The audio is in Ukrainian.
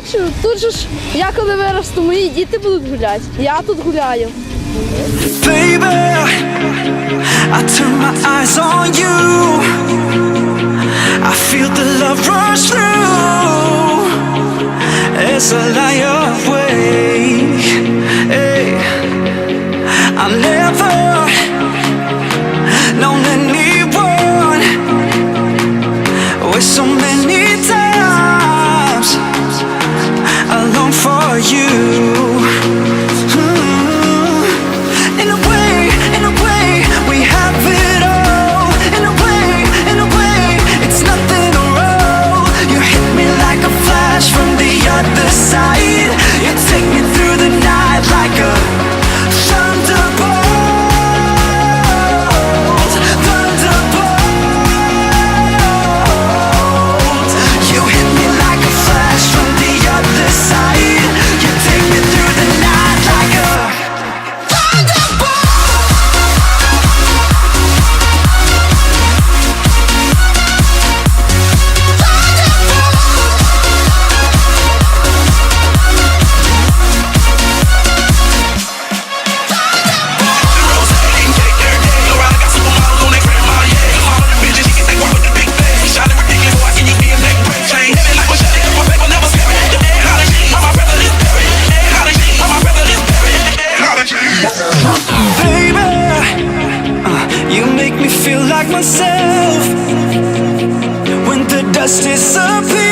хочу. Тут же ж я коли виросту, мої діти будуть гуляти. Я тут гуляю. Baby, I turn my eyes on you. I feel the love rush through It's a lie Baby, uh, you make me feel like myself when the dust disappeared.